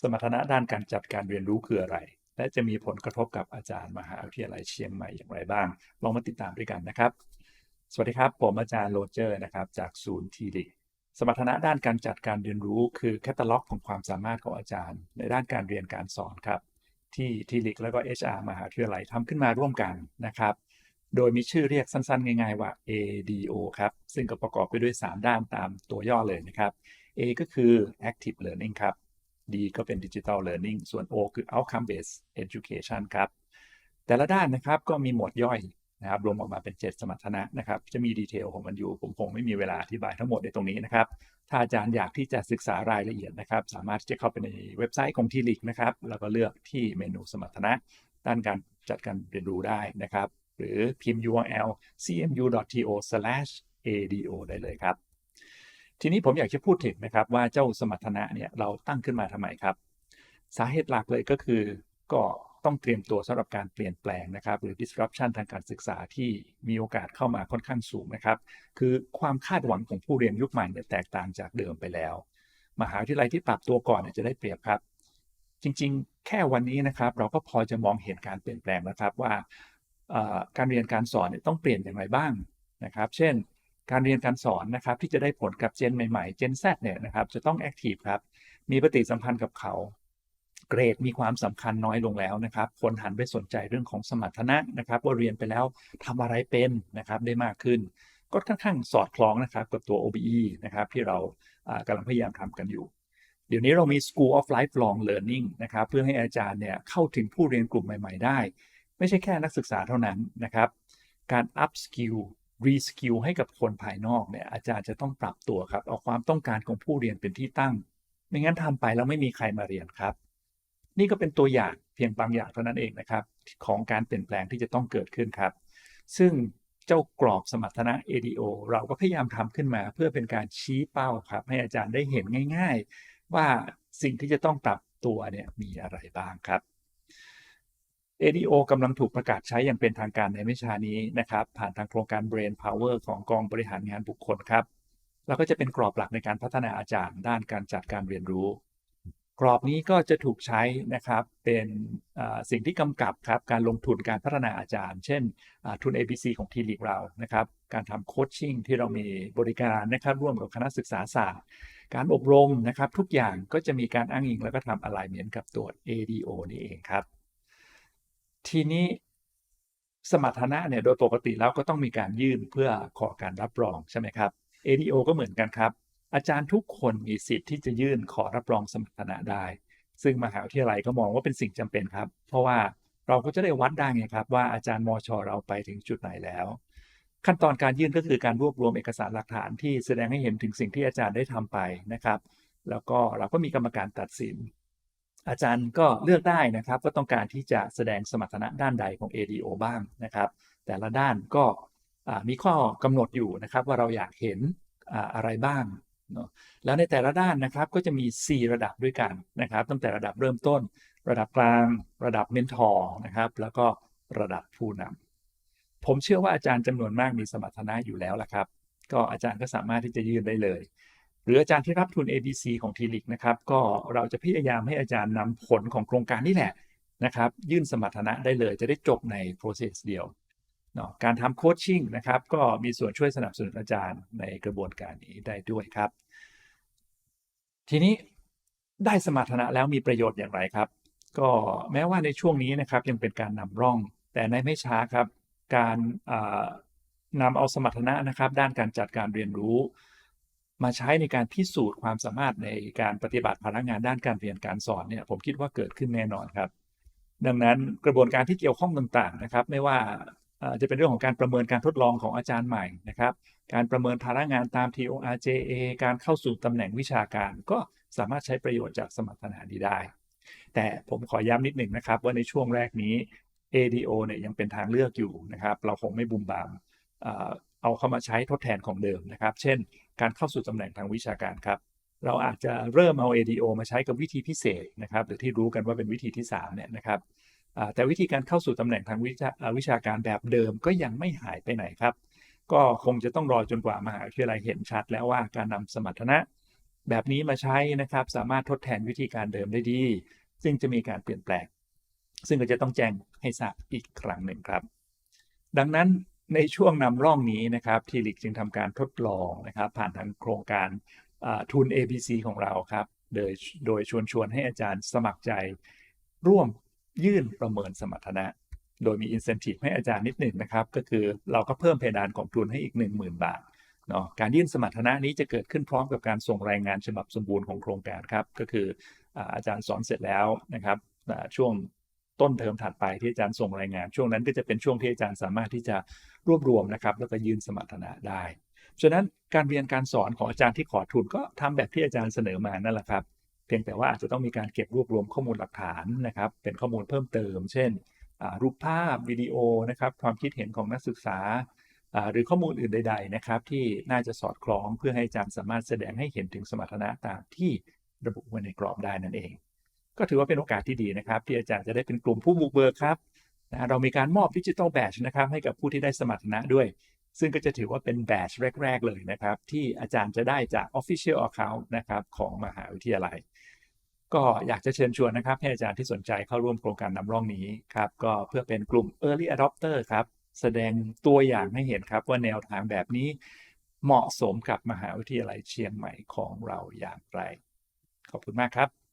สมรรถนะด้านการจัดการเรียนรู้คืออะไร และจะมีผลกระทบกับอาจารย์มหาวิทยาลัยเชียงใหม่อย่างไรบ้าง ลองมาติดตามด้วยกันนะครับ สวัสดีครับ ผมอาจารย์โรเจอร์นะครับ จากศูนย์ทีดิสมรรถนะด้านการจัดการเรียนรู้คือแคตตาล็อกของความสามารถของอาจารย์ ในด้านการเรียนการสอนครับ ที่ทีลิกแล้วก็ HR มหาวิทยาลัยทำขึ้นมาร่วมกันนะครับ โดยมีชื่อเรียกสั้นๆ ง่ายๆว่า ADO ครับ ซึ่งก็ประกอบไปด้วย 3 ด้านตามตัวย่อเลยนะครับ A ก็คือ Active Learning ครับ D ก็เป็น Digital Learning ส่วน O คือ Outcome Based Education ครับ แต่ละด้านนะครับก็มีหมวดย่อยนะครับรวมออกมาเป็น 7 สมรรถนะนะครับจะมีดีเทลของมันอยู่ผมคงไม่มีเวลาอธิบายทั้งหมดในตรงนี้นะครับ ถ้าอาจารย์อยากที่จะศึกษารายละเอียดนะครับ สามารถจะเข้าไปในเว็บไซต์ของทีลิกนะครับแล้วก็เลือกที่เมนูสมรรถนะด้านการจัดการเรียนรู้ได้นะครับ หรือพิมพ์ URL cmu.to/ado ได้เลยครับ ทีนี้ผมอยากจะพูดถึงนะครับว่าเจ้าสมรรถนะเนี่ยเราตั้งขึ้นมาทำไมครับ สาเหตุหลักเลยก็คือก็ต้องเตรียมตัวสำหรับการเปลี่ยนแปลงนะครับ หรือ disruption ทางการศึกษาที่มีโอกาสเข้ามาค่อนข้างสูงนะครับ คือความคาดหวังของผู้เรียนยุคใหม่เนี่ยแตกต่างจากเดิมไปแล้ว มหาวิทยาลัยที่ปรับตัวก่อนเนี่ยจะได้เปรียบครับ จริงๆ แค่วันนี้นะครับ เราก็พอจะมองเห็นการเปลี่ยนแปลงแล้วครับว่าการเรียนการสอนต้องเปลี่ยนอย่างไรบ้างนะครับ เช่น การเรียนการสอนนะครับที่จะได้ผลกับเจนใหม่ๆ เจน Z เนี่ยนะครับจะต้องแอคทีฟครับ มีปฏิสัมพันธ์กับเขา เกรดมีความสำคัญน้อยลงแล้วนะครับ คนหันไปสนใจเรื่องของสมรรถนะนะครับว่าเรียนไปแล้วทำอะไรเป็นนะครับได้มากขึ้น ก็ค่อนข้างสอดคล้องนะครับกับตัว OBE นะครับที่เรากำลังพยายามทำกันอยู่เดี๋ยวนี้เรามี School of Lifelong Learning นะครับเพื่อให้อาจารย์เนี่ยเข้าถึงผู้เรียนกลุ่มใหม่ ๆ ได้ ไม่ใช่แค่นักศึกษาเท่านั้นนะครับ การ up skill re skill ให้กับคนภายนอกเนี่ยอาจารย์จะต้องปรับตัวครับ เอาความต้องการของผู้เรียนเป็นที่ตั้ง ไม่งั้นทำไปแล้วไม่มีใครมาเรียนครับ นี่ก็เป็นตัวอย่างเพียงบางอย่างเท่านั้นเองนะครับ ของการเปลี่ยนแปลงที่จะต้องเกิดขึ้นครับ ซึ่งเจ้ากรอบสมรรถนะ ADO เราก็พยายามทำขึ้นมา เพื่อเป็นการชี้เป้าครับ ให้อาจารย์ได้เห็นง่าย ๆ ว่าสิ่งที่จะต้องปรับตัวเนี่ยมีอะไรบ้างครับ ADO กำลังถูกประกาศใช้อย่างเป็นทางการในวิชานี้นะครับ ผ่านทางโครงการ Brain Power ของกองบริหารงานบุคคลครับ แล้วก็จะเป็นกรอบหลักในการพัฒนาอาจารย์ ด้านการจัดการเรียนรู้ กรอบนี้ก็จะถูกใช้นะครับเป็นสิ่งที่กำกับครับการลงทุนการพัฒนาอาจารย์ เช่นทุน ABC ของทีลีกเรานะครับ การทำโคชชิ่งที่เรามีบริการนะครับร่วมกับคณะศึกษาศาสตร์ การอบรมนะครับทุกอย่างก็จะมีการอ้างอิงแล้วก็ทำอะไรเหมือนกับตัว ADO นี่เองครับ ทีนี้สมรรถนะเนี่ยโดยปกติแล้วก็ต้องมีการยื่นเพื่อขอการรับรองใช่ไหมครับ ADO ก็เหมือนกันครับ อาจารย์ทุกคนมีสิทธิ์ที่จะยื่นขอรับรองสมรรถนะได้ ซึ่งมหาวิทยาลัยก็มองว่าเป็นสิ่งจำเป็นครับ เพราะว่าเราก็จะได้วัดได้ไงครับ ว่าอาจารย์มชเราไปถึงจุดไหนแล้ว ขั้นตอนการยื่นก็คือการรวบรวมเอกสารหลักฐานที่แสดงให้เห็นถึงสิ่งที่อาจารย์ได้ทำไปนะครับ แล้วก็เราก็มีกรรมการตัดสิน อาจารย์ก็เลือกได้นะครับว่าต้องการที่จะแสดงสมรรถนะด้านใดของ ADO บ้างนะครับ แต่ละด้านก็มีข้อกำหนดอยู่นะครับว่าเราอยากเห็นอะไรบ้างแล้วในแต่ละด้านนะครับก็จะมี 4 ระดับด้วยกันนะครับ ตั้งแต่ระดับเริ่มต้น ระดับกลาง ระดับเมนทอร์นะครับ แล้วก็ระดับผู้นำผมเชื่อว่าอาจารย์จำนวนมากมีสมรรถนะอยู่แล้วล่ะครับ ก็อาจารย์ก็สามารถที่จะยื่นได้เลย หรืออาจารย์ที่รับทุน ABC ของทีลิกนะครับ ก็เราจะพยายามให้อาจารย์นำผลของโครงการนี่แหละนะครับ ยื่นสมรรถนะได้เลยจะได้จบใน process เดียวเนาะการทำโคชชิ่งนะครับ ก็มีส่วนช่วยสนับสนุนอาจารย์ในกระบวนการนี้ได้ด้วยครับ ทีนี้ได้สมรรถนะแล้วมีประโยชน์อย่างไรครับ ก็แม้ว่าในช่วงนี้นะครับยังเป็นการนำร่อง แต่ในไม่ช้าครับ การนำเอาสมรรถนะนะครับ ด้านการจัดการเรียนรู้ มาใช้ในการพิสูจน์ความสามารถในการปฏิบัติภาระงานด้านการเรียนการสอนเนี่ยผมคิดว่าเกิดขึ้นแน่นอนครับ ดังนั้นกระบวนการที่เกี่ยวข้องต่างๆนะครับ ไม่ว่าจะเป็นเรื่องของการประเมินการทดลองของอาจารย์ใหม่นะครับ การประเมินภาระงานตาม TORJA การเข้าสู่ตำแหน่งวิชาการ ก็สามารถใช้ประโยชน์จากสมรรถนะนี้ได้ แต่ผมขอย้ำนิดหนึ่งนะครับ ว่าในช่วงแรกนี้ ADO เนี่ยยังเป็นทางเลือกอยู่นะครับ เราคงไม่บุมบาม เอาเข้ามาใช้ทดแทนของเดิมนะครับ เช่น การเข้าสู่ตำแหน่งทางวิชาการครับ เราอาจจะเริ่มเอา ADO มาใช้กับวิธีพิเศษนะครับ หรือที่รู้กันว่าเป็นวิธีที่3เนี่ยนะครับแต่วิธีการเข้าสู่ตำแหน่งทางวิชาวิชาการแบบเดิมก็ยังไม่หายไปไหนครับ ก็คงจะต้องรอจนกว่ามหาวิทยาลัยเห็นชัด แล้วว่าการนำสมรรถนะ แบบนี้มาใช้นะครับ สามารถทดแทนวิธีการเดิมได้ดี ซึ่งจะมีการเปลี่ยนแปลง ซึ่งก็จะต้องแจ้งให้ทราบอีกครั้งหนึ่งครับ ดังนั้น ในช่วงนำร่องนี้นะครับทีลิกจึงทำการทดลองนะครับผ่านทางโครงการทุน ABC ของเราครับ โดยโดยชวนชวนให้อาจารย์สมัครใจร่วมยื่นประเมินสมรรถนะ โดยมี incentive ให้อาจารย์นิดหนึ่งนะครับ ก็คือเราก็เพิ่มเพดานของทุนให้อีก 10,000 บาทเนาะการยื่นสมรรถนะนี้จะเกิดขึ้นพร้อมกับการส่งรายงานฉบับสมบูรณ์ของโครงการครับ ก็คืออาจารย์สอนเสร็จแล้วนะครับช่วงต้นเทอมถัดไปที่อาจารย์ส่งรายงาน ช่วงนั้นก็จะเป็นช่วงที่อาจารย์สามารถที่จะ รวบรวมนะครับ แล้วก็ยืนสมรรถนะได้ฉะนั้นการเรียนการสอนของอาจารย์ที่ขอทุนก็ทำแบบที่อาจารย์เสนอมานั่นแหละครับ เพียงแต่ว่าอาจจะต้องมีการเก็บรวบรวมข้อมูลหลักฐานนะครับ เป็นข้อมูลเพิ่มเติม เช่น รูปภาพวิดีโอนะครับ ความคิดเห็นของนักศึกษา หรือข้อมูลอื่นใด ๆ นะครับ ที่น่าจะสอดคล้องเพื่อให้อาจารย์สามารถแสดงให้เห็นถึงสมรรถนะตามที่ระบุไว้ในกรอบได้นั่นเอง ก็ถือว่าเป็นโอกาสที่ดีนะครับ ที่อาจารย์จะได้เป็นกลุ่มผู้บุกเบิกครับ นะเรามีการมอบดิจิทัลแบชนะครับให้กับผู้ที่ได้สมรรถนะด้วย ซึ่งก็จะถือว่าเป็นแบชแรก ๆ เลยนะครับ ที่อาจารย์จะได้จาก Official Account นะครับของมหาวิทยาลัย ก็อยากจะเชิญชวนนะครับ ให้อาจารย์ที่สนใจเข้าร่วมโครงการนำร่องนี้ครับก็เพื่อเป็นกลุ่ม Early Adopter ครับ แสดงตัวอย่างให้เห็นครับว่าแนวทางแบบนี้เหมาะสมกับมหาวิทยาลัยเชียงใหม่ของเราอย่างไร ขอบคุณมากครับ